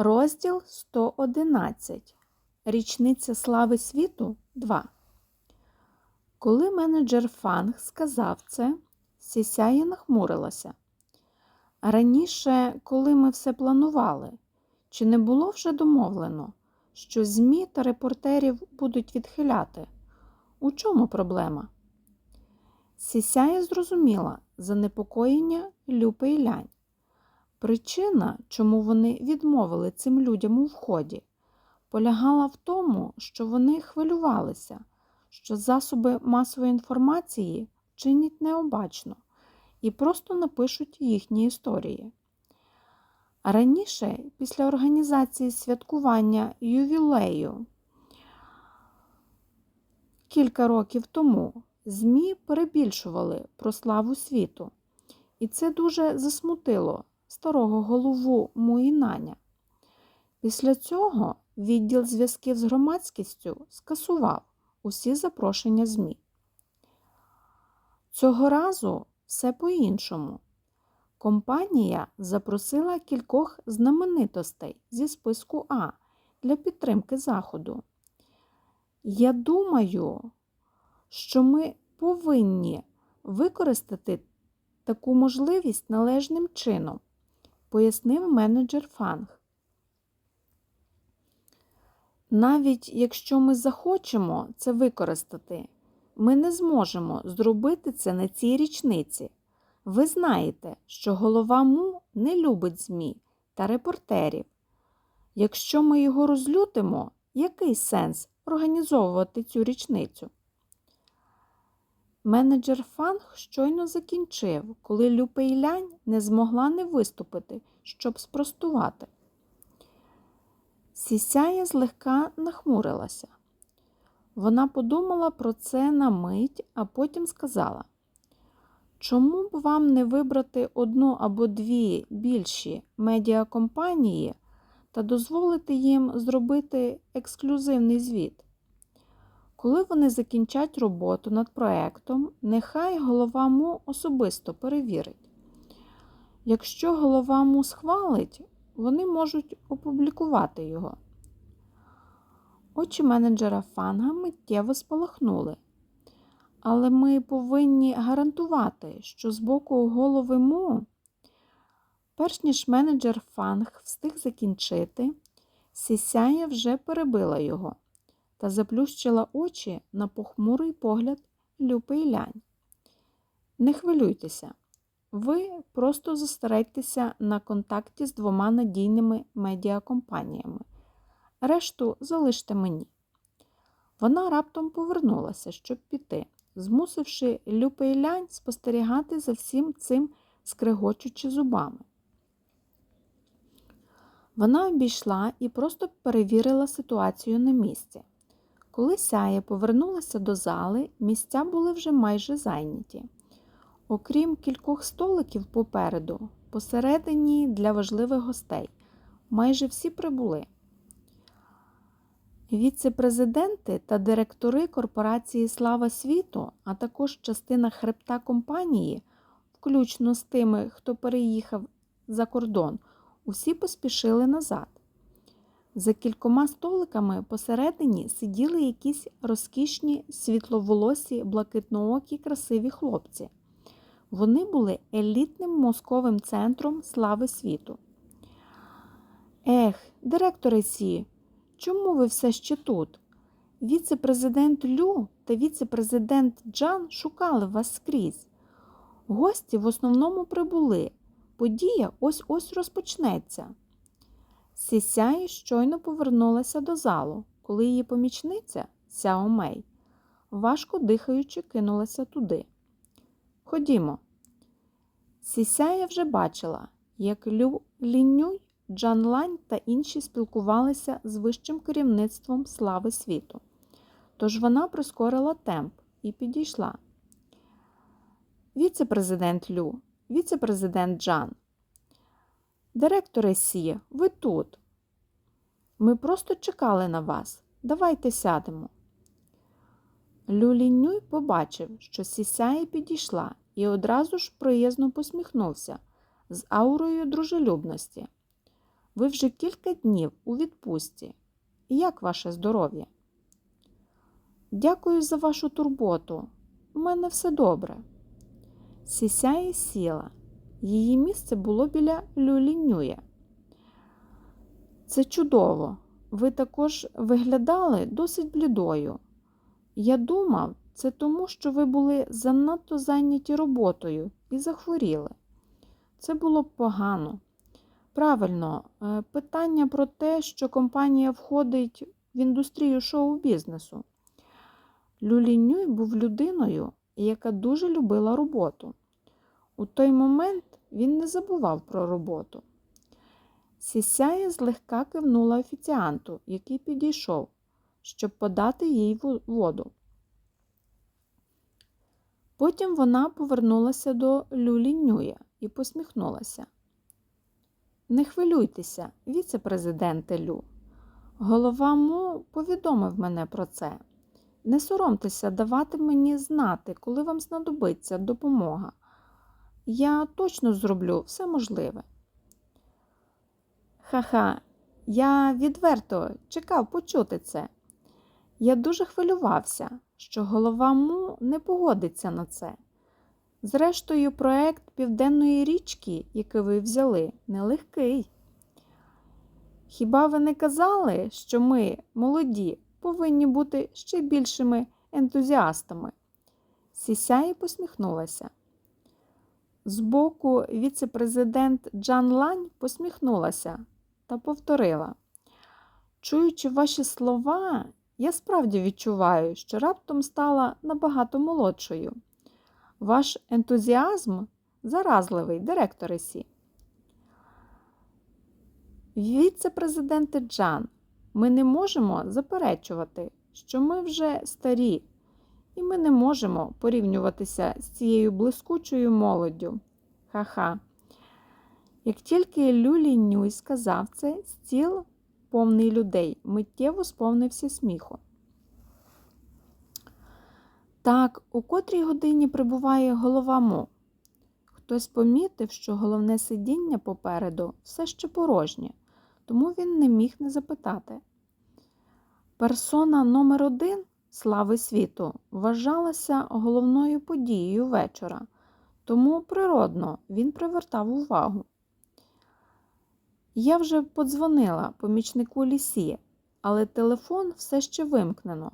Розділ 111. Річниця слави світу 2. Коли менеджер Фанг сказав це, Сісяя нахмурилася. Раніше, коли ми все планували, чи не було вже домовлено, що ЗМІ та репортерів будуть відхиляти? У чому проблема? Сісяя зрозуміла занепокоєння Люпи і Лянь. Причина, чому вони відмовили цим людям у вході, полягала в тому, що вони хвилювалися, що засоби масової інформації чинять необачно і просто напишуть їхні історії. Раніше, після організації святкування ювілею, кілька років тому ЗМІ перебільшували про славу світу, і це дуже засмутило старого голову Муїнаня. Після цього відділ зв'язків з громадськістю скасував усі запрошення ЗМІ. Цього разу все по-іншому. Компанія запросила кількох знаменитостей зі списку А для підтримки Заходу. Я думаю, що ми повинні використати таку можливість належним чином, пояснив менеджер Фанг. Навіть якщо ми захочемо це використати, ми не зможемо зробити це на цій річниці. Ви знаєте, що голова Му не любить ЗМІ та репортерів. Якщо ми його розлютимо, який сенс організовувати цю річницю? Менеджер Фанг щойно закінчив, коли Люпейлянь не змогла не виступити, щоб спростувати. Сісяя злегка нахмурилася. Вона подумала про це на мить, а потім сказала, чому б вам не вибрати одну або дві більші медіакомпанії та дозволити їм зробити ексклюзивний звіт? Коли вони закінчать роботу над проектом, нехай голова Му особисто перевірить. Якщо голова Му схвалить, вони можуть опублікувати його. Очі менеджера Фанга миттєво спалахнули. Але ми повинні гарантувати, що з боку голови Му, перш ніж менеджер Фанг встиг закінчити, Сісяя вже перебила його та заплющила очі на похмурий погляд Люпи і лянь. Не хвилюйтеся, ви просто зосередьтеся на контакті з двома надійними медіакомпаніями. Решту залиште мені. Вона раптом повернулася, щоб піти, змусивши Люпи і лянь спостерігати за всім цим, скрегочучи зубами. Вона обійшла і просто перевірила ситуацію на місці. Коли сяє повернулася до зали, місця були вже майже зайняті. Окрім кількох столиків попереду, посередині для важливих гостей, майже всі прибули. Віце-президенти та директори корпорації Слава світу, а також частина хребта компанії, включно з тими, хто переїхав за кордон, усі поспішили назад. За кількома столиками посередині сиділи якісь розкішні світловолосі, блакитноокі красиві хлопці. Вони були елітним мозковим центром слави світу. Ех, директоре Сі, чому ви все ще тут? Віце-президент Лю та віце-президент Джан шукали вас скрізь. Гості в основному прибули. Подія ось ось розпочнеться. Сісяй щойно повернулася до залу, коли її помічниця Сяо Мей, важко дихаючи, кинулася туди. Ходімо. Сісяя вже бачила, як Лю Лінюй, Джан Лань та інші спілкувалися з вищим керівництвом слави світу. Тож вона прискорила темп і підійшла. Віце-президент Лю, віце-президент Джан. Директоре Сі, ви тут. Ми просто чекали на вас. Давайте сядемо. Люлінюй побачив, що Сісяї підійшла і одразу ж приязно посміхнувся з аурою дружелюбності. Ви вже кілька днів у відпустці. Як ваше здоров'я? Дякую за вашу турботу. У мене все добре. Сісяє сіла. Її місце було біля Люлі Нюя. Це чудово. Ви також виглядали досить блідою. Я думав, це тому, що ви були занадто зайняті роботою і захворіли. Це було погано. Правильно, е, питання про те, що компанія входить в індустрію шоу-бізнесу. Люлінюй був людиною, яка дуже любила роботу. У той момент він не забував про роботу. Сісяя злегка кивнула офіціанту, який підійшов, щоб подати їй воду. Потім вона повернулася до Люлі Нюя і посміхнулася. Не хвилюйтеся, віце-президенте Лю. Голова Му повідомив мене про це. Не соромтеся давати мені знати, коли вам знадобиться допомога. Я точно зроблю все можливе. Ха-ха, я відверто чекав почути це. Я дуже хвилювався, що голова Му не погодиться на це. Зрештою, проект Південної річки, який ви взяли, нелегкий. Хіба ви не казали, що ми, молоді, повинні бути ще більшими ентузіастами? Сісяї посміхнулася. Збоку віце-президент Джан Лань посміхнулася та повторила. Чуючи ваші слова, я справді відчуваю, що раптом стала набагато молодшою. Ваш ентузіазм заразливий, директоре Сі. Віце-президенте Джан, ми не можемо заперечувати, що ми вже старі, і ми не можемо порівнюватися з цією блискучою молоддю. Ха-ха. Як тільки Люлі Нюй сказав це, стіл, повний людей, миттєво сповнився сміху. Так, у котрій годині прибуває голова Мо. Хтось помітив, що головне сидіння попереду все ще порожнє, тому він не міг не запитати. Персона номер один слави світу вважалася головною подією вечора, тому природно він привертав увагу. Я вже подзвонила помічнику лісі, але телефон все ще вимкнено.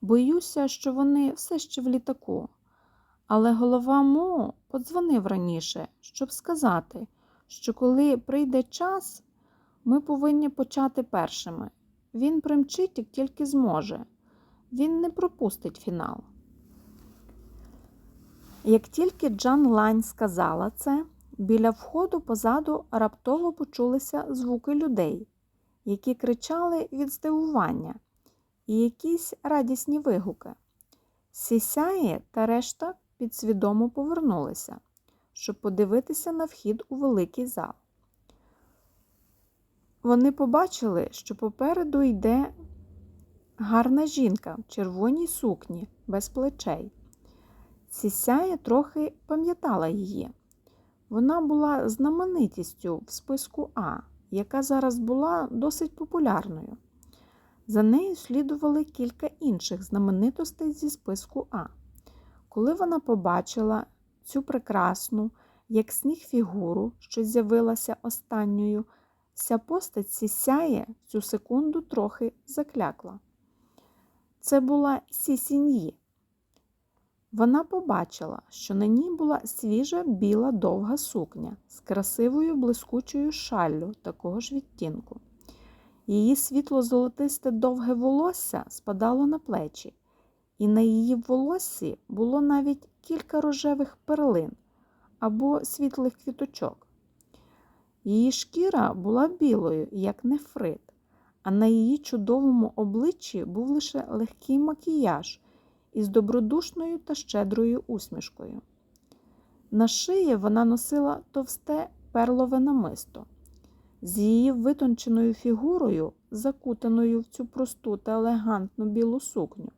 Боюся, що вони все ще в літаку. Але голова Мо подзвонив раніше, щоб сказати, що коли прийде час, ми повинні почати першими. Він примчить, як тільки зможе. Він не пропустить фінал. Як тільки Джан Лань сказала це, біля входу позаду раптово почулися звуки людей, які кричали від здивування і якісь радісні вигуки. Сісяє та решта підсвідомо повернулися, щоб подивитися на вхід у великий зал. Вони побачили, що попереду йде гарна жінка в червоній сукні без плечей. Сісяє трохи пам'ятала її. Вона була знаменитістю в списку А, яка зараз була досить популярною. За нею слідували кілька інших знаменитостей зі списку А. Коли вона побачила цю прекрасну, як сніг фігуру, що з'явилася останньою, вся постать сісяє цю секунду трохи заклякла. Це була Сісіньї. Вона побачила, що на ній була свіжа біла довга сукня з красивою блискучою шаллю такого ж відтінку. Її світло-золотисте довге волосся спадало на плечі, і на її волоссі було навіть кілька рожевих перлин або світлих квіточок. Її шкіра була білою, як нефрит, а на її чудовому обличчі був лише легкий макіяж із добродушною та щедрою усмішкою. На шиї вона носила товсте перлове намисто. З її витонченою фігурою, закутаною в цю просту та елегантну білу сукню,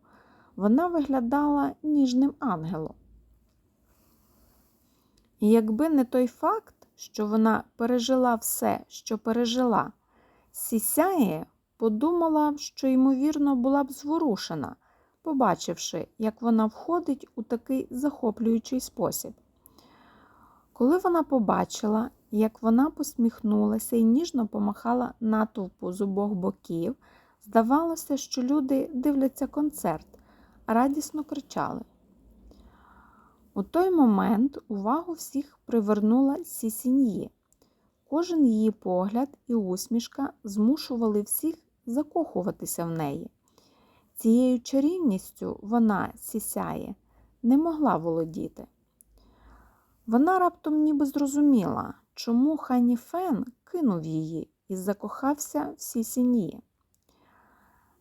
вона виглядала ніжним ангелом. І якби не той факт, що вона пережила все, що пережила, Сісяє подумала, що, ймовірно, була б зворушена, побачивши, як вона входить у такий захоплюючий спосіб. Коли вона побачила, як вона посміхнулася і ніжно помахала натовпу з обох боків, здавалося, що люди дивляться концерт, радісно кричали. У той момент увагу всіх привернула Сісіньї. Кожен її погляд і усмішка змушували всіх закохуватися в неї. Цією чарівністю вона, сісяє, не могла володіти. Вона раптом ніби зрозуміла, чому Хані Фен кинув її і закохався в Сісіньї.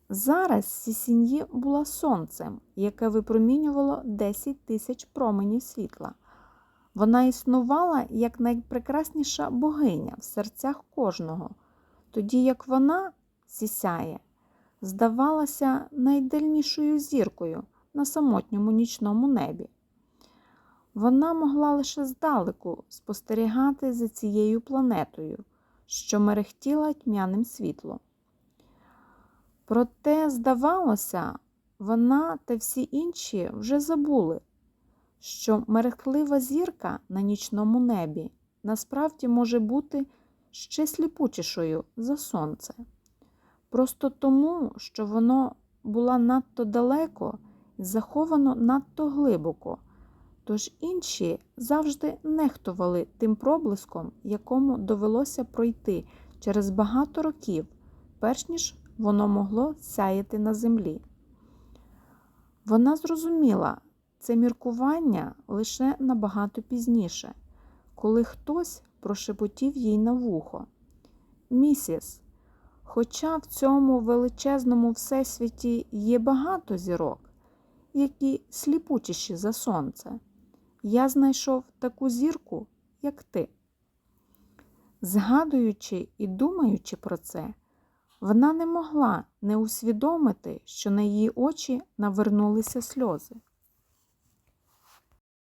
Зараз Сісіньї була сонцем, яке випромінювало 10 тисяч променів світла. Вона існувала як найпрекрасніша богиня в серцях кожного, тоді як вона, сісяє, здавалася найдальнішою зіркою на самотньому нічному небі. Вона могла лише здалеку спостерігати за цією планетою, що мерехтіла тьмяним світлом. Проте, здавалося, вона та всі інші вже забули, що мерехтлива зірка на нічному небі насправді може бути ще сліпучішою за сонце. Просто тому, що воно було надто далеко заховано надто глибоко, тож інші завжди нехтували тим проблиском, якому довелося пройти через багато років, перш ніж воно могло сяяти на землі. Вона зрозуміла це міркування лише набагато пізніше, коли хтось прошепотів їй на вухо. Місіс, хоча в цьому величезному всесвіті є багато зірок, які сліпучіші за сонце, я знайшов таку зірку, як ти. Згадуючи і думаючи про це, вона не могла не усвідомити, що на її очі навернулися сльози.